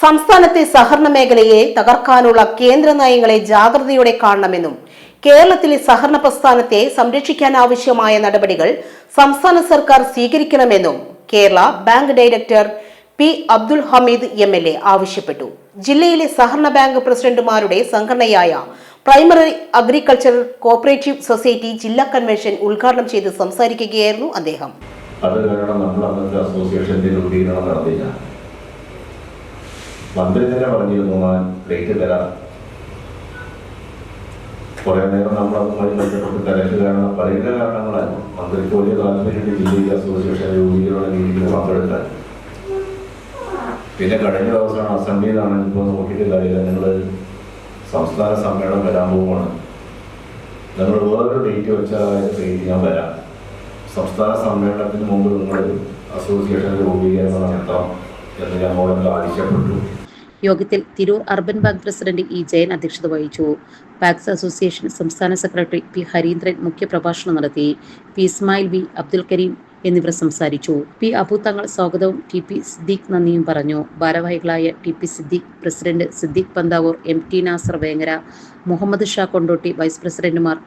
സംസ്ഥാനത്തെ സഹകരണ മേഖലയെ തകർക്കാനുള്ള കേന്ദ്ര നയങ്ങളെ ജാഗ്രതയോടെ കാണണമെന്നും കേരളത്തിലെ സഹകരണ പ്രസ്ഥാനത്തെ സംരക്ഷിക്കാൻ ആവശ്യമായ നടപടികൾ സംസ്ഥാന സർക്കാർ സ്വീകരിക്കണമെന്നും Kerala bank director P Abdul Hameed M L A ആവശ്യപ്പെട്ടു. ജില്ലയിലെ സഹകരണ ബാങ്ക് പ്രസിഡന്റുമാരുടെ സംഘടനയായ പ്രൈമറി അഗ്രികൾച്ചർ കോപ്പറേറ്റീവ് സൊസൈറ്റി ജില്ലാ കൺവെൻഷൻ ഉദ്ഘാടനം ചെയ്ത് സംസാരിക്കുകയായിരുന്നു അദ്ദേഹം. നമ്മൾ അസോസിയേഷന്റെ മന്ത്രി തന്നെ പറഞ്ഞിരുന്നു ഞാൻ റേറ്റ് തരാം. കുറെ നേരം നമ്മൾ അതുമായി ബന്ധപ്പെട്ട് തിരക്ക് കാരണം പലവിധ കാരണങ്ങളായിരുന്നു മന്ത്രിക്ക് വലിയ താല്പര്യമുണ്ട് ജില്ലയിൽ അസോസിയേഷൻ രൂപീകരണ രീതിയിൽ പങ്കെടുക്കാൻ. പിന്നെ കഴിഞ്ഞ ദിവസമാണ് അസംബ്ലിയിലാണ്. ഇപ്പോൾ നോക്കിയിട്ട് കാര്യമില്ല. നിങ്ങൾ സംസ്ഥാന സമ്മേളനം വരാൻ പോവുകയാണ്. നിങ്ങൾ വേറൊരു ഡേറ്റ് വെച്ചാൽ ഡേറ്റ് ഞാൻ വരാം. സംസ്ഥാന സമ്മേളനത്തിന് മുമ്പ് നിങ്ങൾ അസോസിയേഷൻ രൂപീകരണം നടത്താം എന്ന് ഞങ്ങളോട് ആവശ്യപ്പെട്ടു. യോഗത്തിൽ Tirur urban bank president E Jayan അധ്യക്ഷത വഹിച്ചു. പാക്സ് അസോസിയേഷൻ സംസ്ഥാന സെക്രട്ടറി പി ഹരീന്ദ്രൻ മുഖ്യപ്രഭാഷണം നടത്തി. പി ഇസ്മായിൽ ബി അബ്ദുൽ കരീം എന്നിവർ സംസാരിച്ചു. പി അബു തങ്ങൾ സ്വാഗതവും. ടി പി സിദ്ദീഖ് നന്ദിയും പറഞ്ഞു. ഭാരവാഹികളായ T P Siddique president Siddique Panthavoor M T Nasar Vengara Muhammad Shah Kondotty vice പ്രസിഡന്റുമാർ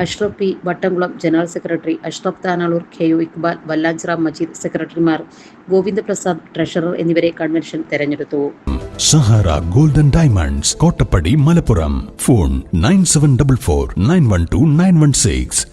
Ashraf P Vattamkulam general secretary Ashraf Tanalur K U Iqbal Vallanchira Majeed സെക്രട്ടറിമാർ Govindaprasad treasurer എന്നിവരെ convention തെരഞ്ഞെടുത്തു. Sahara golden diamonds Kottappadi Malappuram. Phone nine seven double four nine one two nine one six.